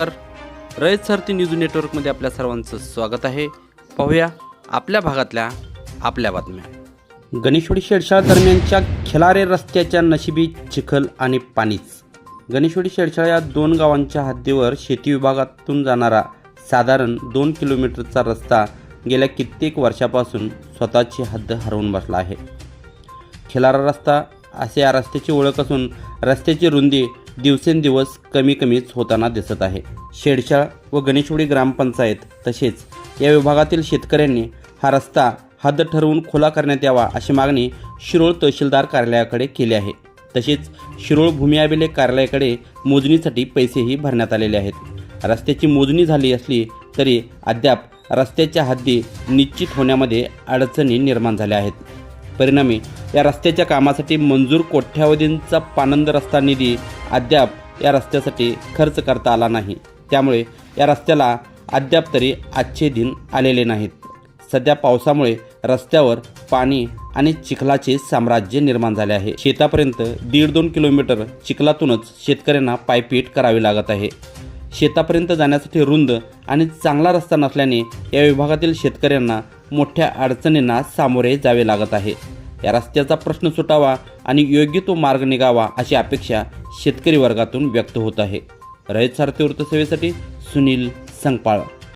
तर रयत सारथी न्यूज नेटवर्कमध्ये आपल्या सर्वांचं स्वागत आहे. पाहूया आपल्या भागातल्या आपल्या बातम्या. गणेशवाडी शेडशाळा दरम्यानच्या खिलारे रस्त्याच्या नशिबी चिखल आणि पाणीच. गणेशवाडी शेडशाळा या दोन गावांच्या हद्दीवर शेती विभागातून जाणारा साधारण दोन किलोमीटरचा रस्ता गेल्या कित्येक वर्षापासून स्वतःची हद्द हरवून बसला आहे. खिलारा रस्ता असे या रस्त्याची ओळख असून रस्त्याची रुंदी दिवसेंदिवस कमी कमीच होताना दिसत आहे. शेडशाळ व गणेशवाडी ग्रामपंचायत तसेच या विभागातील शेतकऱ्यांनी हा रस्ता हद्द ठरवून खुला करण्यात यावा अशी मागणी शिरोळ तहसीलदार कार्यालयाकडे केली आहे. तसेच शिरोळ भूमी अभिलेख कार्यालयाकडे मोजणीसाठी पैसेही भरण्यात आलेले आहेत. रस्त्याची मोजणी झाली असली तरी अद्याप रस्त्याच्या हद्दी निश्चित होण्यामध्ये अडचणी निर्माण झाल्या आहेत. परिणामी या रस्त्याच्या कामासाठी मंजूर कोट्यावधींचा पानंद रस्ता निधी अद्याप या रस्त्यासाठी खर्च करता आला नाही. त्यामुळे या रस्त्याला अद्याप तरी आजचे दिन आलेले नाहीत. सध्या पावसामुळे रस्त्यावर पाणी आणि चिखलाचे साम्राज्य निर्माण झाले आहे. शेतापर्यंत दीड दोन किलोमीटर चिखलातूनच शेतकऱ्यांना पायपीट करावी लागत आहे. शेतापर्यंत जाण्यासाठी रुंद आणि चांगला रस्ता नसल्याने या विभागातील शेतकऱ्यांना मोठ्या अडचणींना सामोरे जावे लागत आहे. या रस्त्याचा प्रश्न सुटावा आणि योग्य तो मार्ग निघावा अशी अपेक्षा शेतकरी वर्गातून व्यक्त होत आहे. रयत सारथी वृत्तसेवेसाठी सुनील संगपाळ.